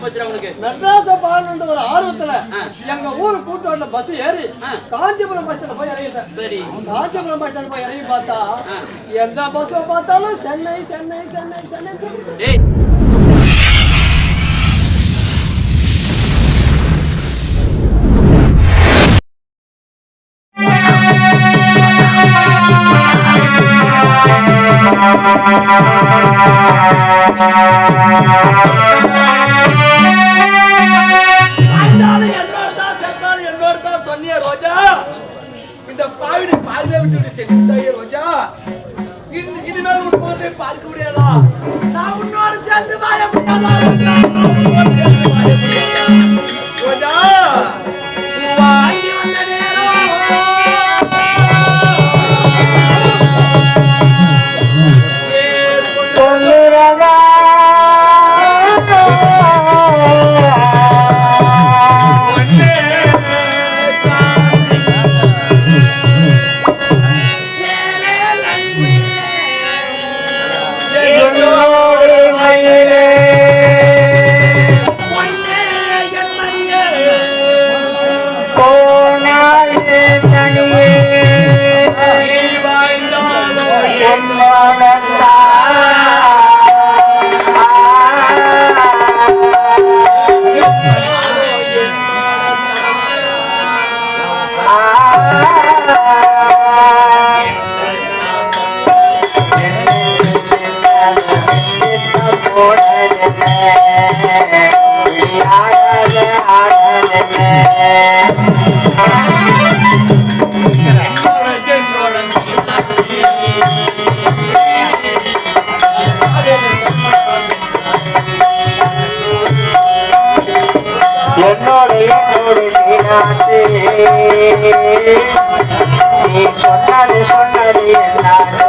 போச்சு உங்களுக்கு ஒரு ஆர்வத்துல எங்க ஊர் கூட்டோட பஸ் ஏறி காஞ்சிபுரம் பஸ் ஸ்டாண்ட் போய் இறங்கிட்டேன். சரி. காஞ்சிபுரம் பஸ் போய் இறங்கி பார்த்தா எந்த பஸ் பார்த்தாலும் சென்னை சென்னை சென்னை சொன்னாச்சு நீ சொன்னது சொன்னது என்னாச்சு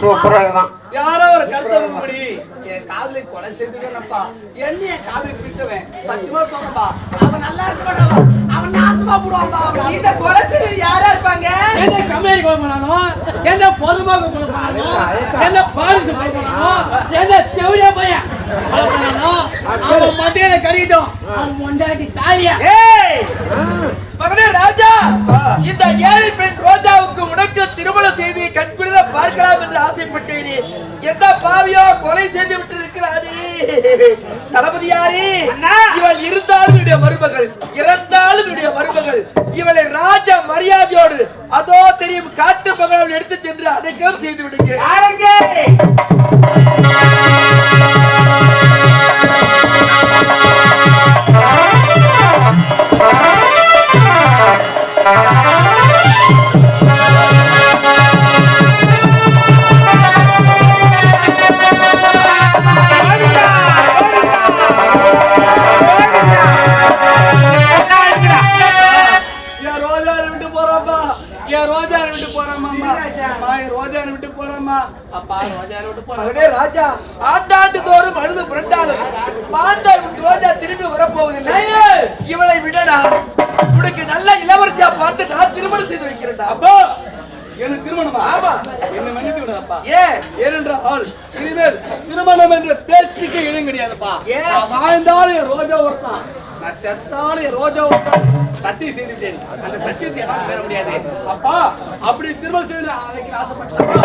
சூப்பராக யாரோ ஒரு கருத்தபடி என் காதலை கொலை செய்துக்கணப்பா என்னைய காதலை பிடிச்சவன். சத்தியமா சொன்னப்பா அவன் நல்லா இருக்க அவன் நாசமா போடுவான்பா கொலை செய்து யாரா இருப்பாங்க? என்ன கம்பெனி கொடுக்கணும் என்ன பொதுமாக கொடுக்கணும் என்ன பாரிசு கொடுக்கணும் என்ன தெவரியா பையன் அவன் மொண்டாட்டி தாயா. ஏய்! மகனே ராஜா இந்த ஏழை பெண் ரோஜாவுக்கு உனக்கு திருமண செய்தி கண்குளிர பார்க்கலாம் என்று ஆசைப்பட்டேனே. எந்த பாவியோ கொலை செய்து விட்டு இருக்கிறானே தளபதியாரே இவள் இருந்தாலும் என்னுடைய மருமகள் இறந்தாலும் என்னுடைய மருமகள் இவளை ராஜ மரியாதையோடு அதோ தெரியும் காட்டு மகள் எடுத்து சென்று அடக்கம் செய்து ரோஜா. ஆண்டாண்டு தோறும் அழுது புரண்டாலும் பாண்டாள் ரோஜா திரும்பி வரப்போவதில்லை. இவளை விடடா. உனக்கு நல்ல இளவரசியா பார்த்து நான் திருமணம் செய்து வைக்கிறேன்டா. அப்பா எனக்கு திருமணமா? ஆமா. என்ன மன்னித்து விடுதப்பா. ஏன்? ஏனென்றால் இனிமேல் திருமணம் என்ற பேச்சுக்கு இடம் கிடையாதுப்பா ஏன்? வாழ்ந்தாலும் ரோஜா ஒருத்தான். நான் செத்தாலும் என் ரோஜா ஒருத்தான் சத்தியம் செய்துட்டேன் அந்த சத்தியத்தை என்னால பெற முடியாது. அப்பா அப்படி திருமணம் செய்து அன்னைக்கு ஆசைப்பட்டப்பா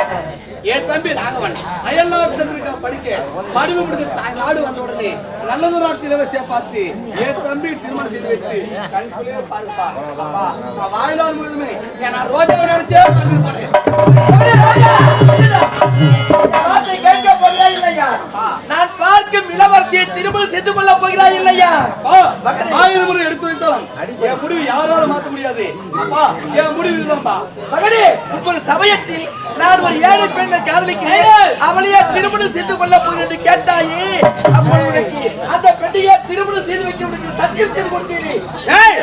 என் தம்பி ராகவன் அயல் நாட்டு சென்றிருக்க படிக்க படிவு முடிந்து தாய் நாடு வந்த உடனே நல்லது நாட்டு இளவரசியை பார்த்து என் தம்பி திருமணம் செய்து வைத்து கண்குள்ளே பாருப்பா. அப்பா நான் வாழ்நாள் முழுதுமே என் நான் ரோஜாவை நினைச்சே வந்து கேட்க போகிறாய் இல்லையா? நான் இளவரசியை திருமணம் செய்து கொள்ள போகிறாய் இல்லையா? ஆயிரம் முறை எடுத்து வைத்தாலும் என் முடிவு யாராலும் மாத்த முடியாது. என் முடிவு இதுதான்ப்பா மகனே ஒரு சமயத்தில் நான் ஒரு ஏழை பெண்ணை காதலிக்கிறேன். அவளையே திருமணம் செய்து கொள்ள போகிறேன் என்று கேட்டாயே அப்பொழுது அந்த பெண்ணையே திருமணம் செய்து வைக்க உனக்கு சத்தியம் செய்து கொடுத்தீர்கள்!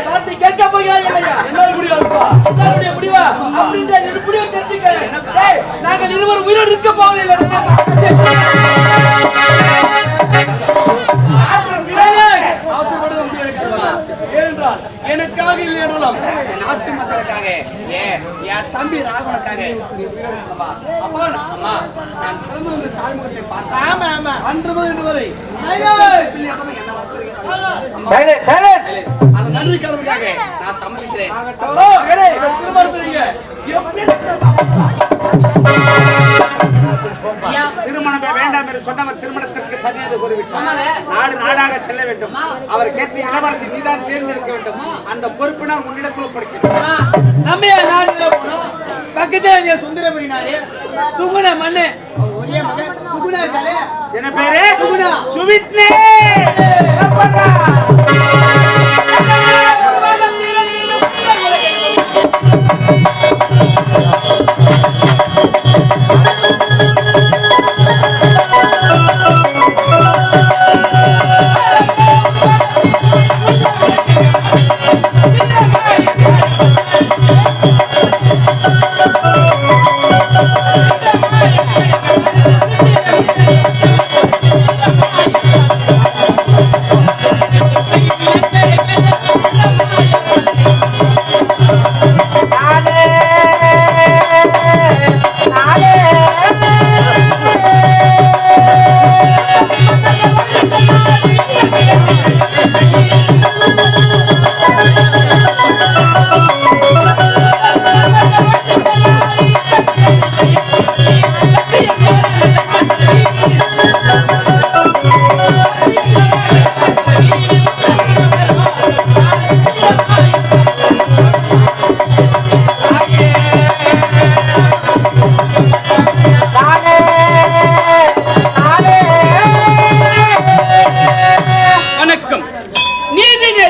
வார்த்தை கேட்க போகிறாய் இல்லையா? என்னால் முடியாதுப்பா? உங்களுடைய முடிவா? அப்படின்ற முடிவை தெரிஞ்சுக்கிறேன் நாங்கள் இருவரும் உயிரோடு இருக்க போவதில்லை எனக்கு அல்ல. ஏனென்றால் எனக்காக இல்லை என்றாலும் என் நாட்டு மக்களுக்காக என் தம்பி ராகவனுக்காக அப்பா, அம்மா நான் பிறந்து வந்த தாய்முகத்தை அன்று முதல் இன்று வரை அந்த நன்றி கடவுளுக்காக நான் சம்மதிக்கிறேன். எப்படி திருமணமே வேண்டாம் என்று சொன்னவர் திருமணத்திற்கு சரியென்று கூறிவிட்டார். நாடு நாடாக செல்ல வேண்டும். அவர் கேட்ட இளவரசி நீதான் தேர்ந்தெடுக்க வேண்டும். அந்த பொறுப்பு நான் உன்னிடத்தில் ஒப்படைக்கிறேன் நம்ம போனோம். பக்கத்துல சுந்தரபுரி நாடு. சுகுண மண்ணு ஒரே மகன். சுகுணா என்ன பேரு? சுகுணா. சுவிட்னே.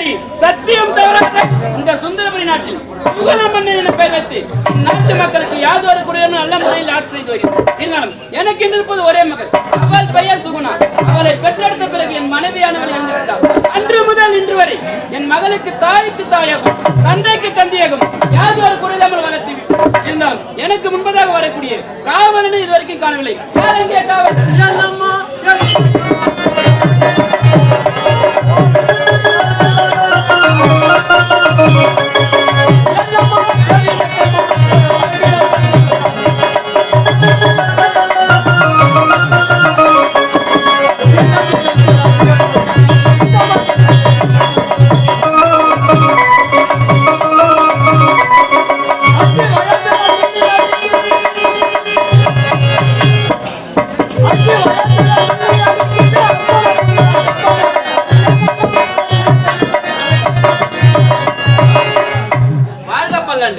சரி சத்தியம் தவறாத இந்த சுந்தரபுரி நாட்டில் சுகலமன்னன் என பெயர் வைத்து நாட்டு மக்களுக்கு யாதொரு குறையும் நல்ல முறையில் ஆட்சி செய்து வருகிறேன் இருந்தாலும் எனக்கு இருப்பது ஒரே மகள். அவள் பெயர் சுகுணா. அவளை பெற்றெடுத்த பிறகு என் மனைவியானவள் இறந்துவிட்டாள் அன்று முதல் இன்று வரை என் மகளுக்கு தாய்க்கு தாயாகும் தந்தைக்கு தந்தையாகும் யாதொரு குறையில்லாமல் வளர்த்து இருந்தாலும் எனக்கு முன்பதாக வரக்கூடிய காவலனை இதுவரைக்கும் காணவில்லை. யார் எங்கே காவல்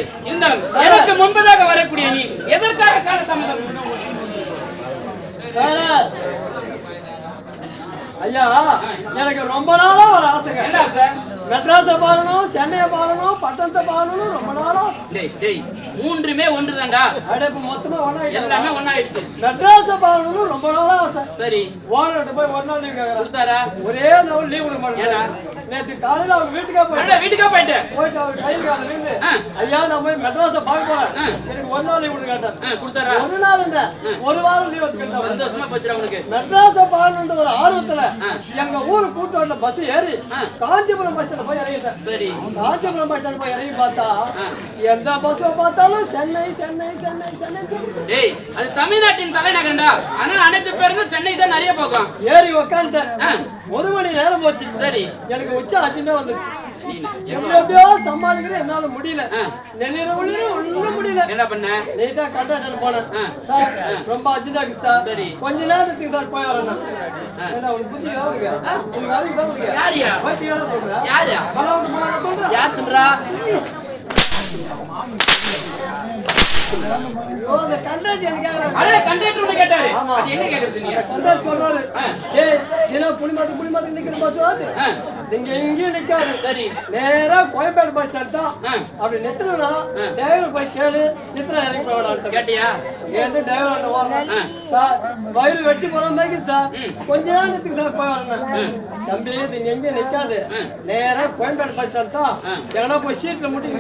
நூற்றாண்டு இருந்தாலும் எனக்கு முன்பதாக வரக்கூடிய நீ எதற்காக காலதாமதம் ஐயா எனக்கு ரொம்ப நாளா ஒரு ஆசைங்க. என்ன சார் மெட்ராஸை பார்க்கணும் சென்னையை பார்க்கணும் பட்டணத்தை பார்க்கணும் ரொம்ப நாளா டேய் டேய் மூன்றுமே ஒன்றுதான்டா. அப்படியே இப்ப மொத்தமா ஒண்ணா எல்லாமே ஒண்ணாயிடுச்சு. மெட்ராஸை பார்க்கணும்னு ரொம்ப நாளா ஆசை. சரி. ஓனர்கிட்ட போய் ஒரு நாள் லீவ் ஒரே நாள் லீவ்? மாட்டேன். நேற்று காலையில அவங்க வீட்டுக்கே போய் அடடா, வீட்டுக்கா போயிட்டேன் போயிட்டு அவர் கையில் கால நின்று. ஐயா நான் போய் மெட்ராஸை பார்க்க போறேன். எனக்கு ஒரு நாள் லீவ் கேட்டேன் கொடுத்தாரா? ஒரு நாள் இல்ல ஒரு வாரம் லீவ் சந்தோஷமா மெட்ராஸை பார்க்கணுன்ற ஒரு ஆர்வத்துல. எங்க ஊர் கூட்டோட பஸ் ஏறி. காஞ்சிபுரம் பஸ் ஸ்டாண்ட் போய் இறங்கிட்டேன் சரி. காஞ்சிபுரம் பஸ் ஸ்டாண்ட் போய் இறங்கி பார்த்தா. எந்த பஸ்ஸை பார்த்தாலும் சென்னை சென்னை சென்னை சென்னை டேய் அது தமிழ்நாட்டின் தலைநகரம்டா அதனால அனைத்து பேருக்கும் சென்னை தான் நிறைய போகும் ஏறி உக்காந்துட்டேன். ஆ. ஒரு மணி நேரம் போச்சு. சரி எனக்கு உச்ச அச்சுமே வந்துச்சு எப்படி எப்படியோ சமாளிக்கிறேன் என்னால முடியல. நெல்லிர முடியல ஒண்ணும் முடியல. என்ன பண்ண? நீட்டா கண்டாட்டம் போனேன். சார் ரொம்ப அர்ஜென்டா இருக்கு சார். கொஞ்ச நேரத்துக்கு சார் போய் உனக்கு புத்தி? யாரியா? யாரு? யார் கண்டக்டர் கேட்டாரு. அது என்ன கேக்குறது நீ சொல்றாரு. ஏய், புளிமாத்து, புளிமாத்து நிக்கிற. நீங்க எங்கேயும் நிக்காது. சரி நேரா கோயம்பேடு பஸ் ஸ்டாண்ட் தான். அப்படி நிறுத்தணும்னா ஆ. டிரைவர் போய் கேளு நிறுத்தினா இறங்கி போய் கேட்டியா ஏந்து டிரைவர் வரணும். சார் வயிறு வெட்டி போற மாதிரி சார். கொஞ்ச நேரத்துக்கு சார் போய் வரணும் தம்பி நீங்க எங்கேயும் நிக்காது. நேரா கோயம்பேடு பஸ் ஸ்டாண்ட் தான். எங்கன்னா போய் சீட்ல முட்டி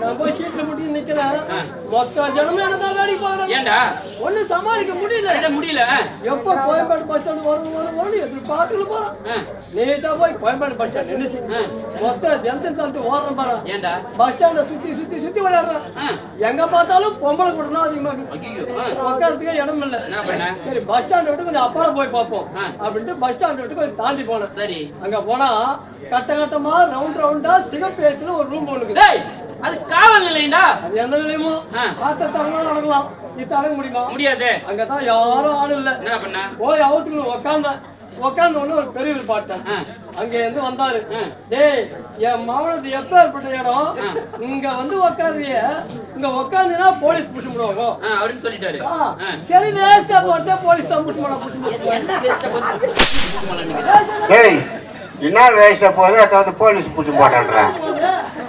நான் போய் சீட்ல முட்டி நிக்கிறேன். மொத்த ஜனமும் என்ன தான் வேடிக்கை பாக்குறேன் ஏன்டா ஒண்ணு சமாளிக்க முடியல முடியல எப்ப கோயம்பேடு பஸ் ஸ்டாண்ட் வரும் எதிர்பார்த்துட்டு போறேன் ஆ. போய் கோயம்பேடு பஸ் ஸ்டாண்ட் நின்னுச்சு. ஆ. மொத்தம் ஓடுறேன் பாரு. ஏன்டா? பஸ் ஸ்டாண்ட சுத்தி சுத்தி சுத்தி விளையாடுறேன். எங்க பார்த்தாலும் பொம்பளை கூட தான் அதிகமா. உட்காரத்துக்கே இடம் இல்ல. சரி பஸ் ஸ்டாண்ட் விட்டு கொஞ்சம் அப்பால போய் பார்ப்போம். அப்படின்ட்டு பஸ் ஸ்டாண்ட் விட்டு கொஞ்சம் தாண்டி போனேன். சரி. அங்க போனா கட்ட கட்டமா ரவுண்ட் ரவுண்டா சிகப்பு ஏத்துல ஒரு ரூம் ஒண்ணுக்கு அது காவல் நிலையண்டா அது எந்த நிலையுமோ. பார்த்தா நடக்கலாம். இது தடங்க முடியுமா? முடியாது. அங்கதான் யாரும் ஆள் இல்ல. என்ன பண்ண? போய் அவுத்துக்கணும் உக்காந்தேன். உக்காந்த உடனே ஒரு பெரியவர் பாட்டேன் ஆ. அங்க இருந்து வந்தாரு. டேய் என் மாவனது எப்ப ஏற்பட்ட இடம்? இங்க வந்து உக்காருறிய. இங்க உக்காந்துனா போலீஸ் புடிச்சு விடுவாங்க. ஆ, அவருன்னு சொல்லிட்டாரு. சரி வேஸ்டா போட்டு போலீஸ் தான் புடிச்சு போட புடிச்சு என்ன வேஸ்டா போச்சு ஏய் என்ன வேஸ்ட போது அதை வந்து போலீஸ் பிடிச்சி போட்டான்றேன்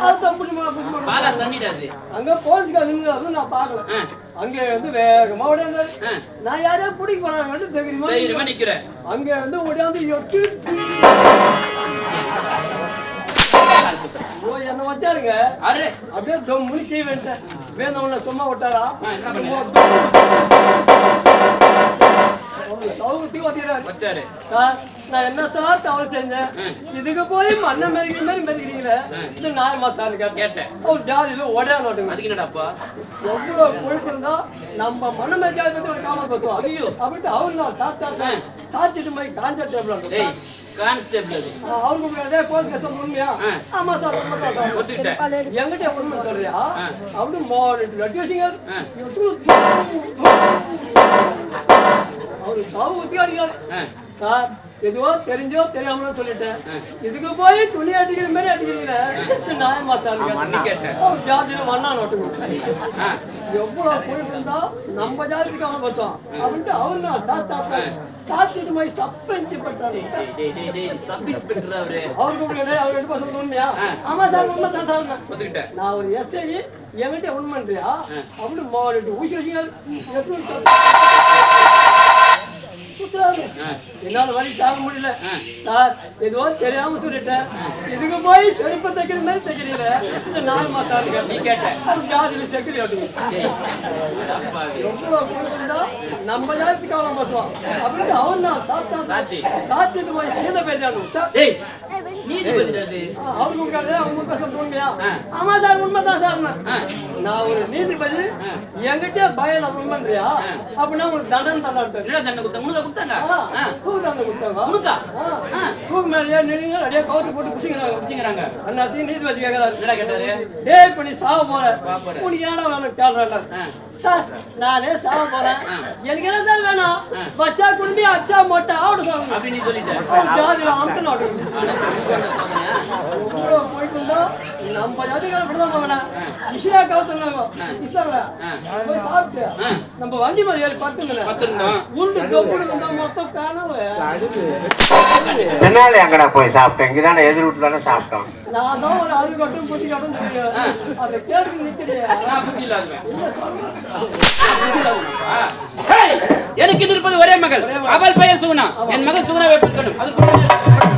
அதுதான் புடிச்சு போட புடிச்சு போட பாலா தண்ணிடாது. அங்க போலீஸ்கார நின்று நான் பாக்கல. ஆ. அங்க வந்து வேகமா ஓடியாந்தாரு. நான் யாரையா பிடிக்க போறாங்க தெரியுமா தைரியமா நிக்கிற அங்க வந்து ஓடியாந்து எட்டு ஓ என்ன வச்சாருங்க. அரே அப்படியே தொம் முழுக்கி வேண்டேன் வேந்தவன சும்மா விட்டாரா? வத்திக்கிறாரு வச்சாரு. சார் நான் என்ன சார் தவறு செஞ்சேன். இதுக்கு போய் மண்ணை மெருகிற மாதிரி மெருகிறீங்களே இது நியாயமா சார் கேட்டேன். அவர் ஜாதியில உடையா நோட்டுங்க. அதுக்கு என்னடாப்பா எவ்வளவு கொழுப்பு இருந்தா நம்ம மண்ணை மெருகாத பத்தி ஒரு காமல் பேசுவோம் ஐயோ. அப்படின்ட்டு அவர் நான் சாத்தா சாத்திட்டு மாதிரி காஞ்ச டேபிள் கான்ஸ்டேபிள் அது. அவங்க உண்மையா போலீஸ் கஷ்டம் உண்மையா. ஆமா சார். ஒத்துக்கிட்டேன். என்கிட்ட உண்மை சொல்றியா. அப்படி மாடு அட்வைசிங்க ஆ. அவரு சாவு அடிக்கிறார். ஆ. சார் எதுவோ தெரிஞ்சோ தெரியாமலோ சொல்லிட்டேன். இதுக்கு போய் துணி அடிக்கிற மாதிரி அடிக்கிறீங்களே இது நியாயமா சார். கேட்டேன். ஜாதியில மண்ணா நோட்டு ஆ. எவ்வளவு பொறுப்பு இருந்தா நம்ம ஜாதிக்கு அவனை பார்த்தோம் அப்படின்ட்டு அவரு நான் தாத்தா சாத்திட்டு போய் டேய் டேய் சப் இன்ஸ்பெக்டர் அவரு அவருக்கு அவர் உண்மையா ஆ. ஆமா சார் உண்மை தான் சார். நான் ஒரு எஸ்ஐ என்கிட்ட உண்மைன்றியா அப்படி மாறிட்டு ஊசி வச்சுங்க. சுத்துறாரு ஆ. என்னால வழி தாங்க முடியல. சார் எதுவோ தெரியாம சொல்லிட்டேன். இதுக்கு போய் செருப்பு தைக்கிற மாதிரி தைக்கிறீங்க. இந்த நாலு மாசம் நீ கேட்ட. அவர் ஜாதியில செக்கிரி கொடுத்திருந்தா நம்ம ஜாதிக்கு அவனை மாட்டுவான் அப்படின்னு அவன் தான். சாத்தா. சாத்தி. சாத்திட்டு போய் சீத டேய் நீதிபதி அவங்க உட்கார சொல்றது உண்மையா? ஆ. ஆமா சார் உண்மைதான் சார் நான். ஒரு நீதிபதி என்கிட்ட பயம் நான் உண்மைன்றியா அப்படின்னா உங்களுக்கு தண்டனை தண்டாட்டு தண்டனை கொடுத்தாங்க உனக்கு கொடுத்தாங்க. தூக்கு தண்டனை கொடுத்தாங்க உனக்கா. தூக்கு மேலேயே நின்று அப்படியே கவுத்து போட்டு குச்சிக்கிறாங்க வச்சுக்கிறாங்க அண்ணாத்தையும் நீதிபதி கேட்கறாரு. கேட்டாரு? டேய் இப்ப நீ சாவ போற. உனக்கு ஏன்னா வேணும்? கேள்றாங்க. சார் நானே சாவ போறேன். எனக்கு என்ன சார் வேணும்? வச்சா குடும்பி அச்சா மொட்டை ஆவிட சார். அப்படி நீ போயிட்டு நம்ம ஜாதிக்கார இப்படிதான் இஷியா கவுத்துனாங்க இஸ்லாம்ல போய் சாப்பிட்டு நம்ம வண்டி மாதிரி பத்துங்க உருண்டு இருந்தா மொத்தம் என்னால எங்கடா போய் சாப்பிட்டேன். இங்கதானே எதிர் வீட்டுல தானே சாப்பிட்டோம். நான் தான் ஒரு அறுபது கட்டும் புத்தி கட்டும் தெரியும் அதை கேட்டு நிக்கிறேன் புத்தி எனக்கு இருப்பது ஒரே மகள். அவள் பெயர் சுகுணா என் மகள் சுகுணாவை பெற்கணும் அதுக்கு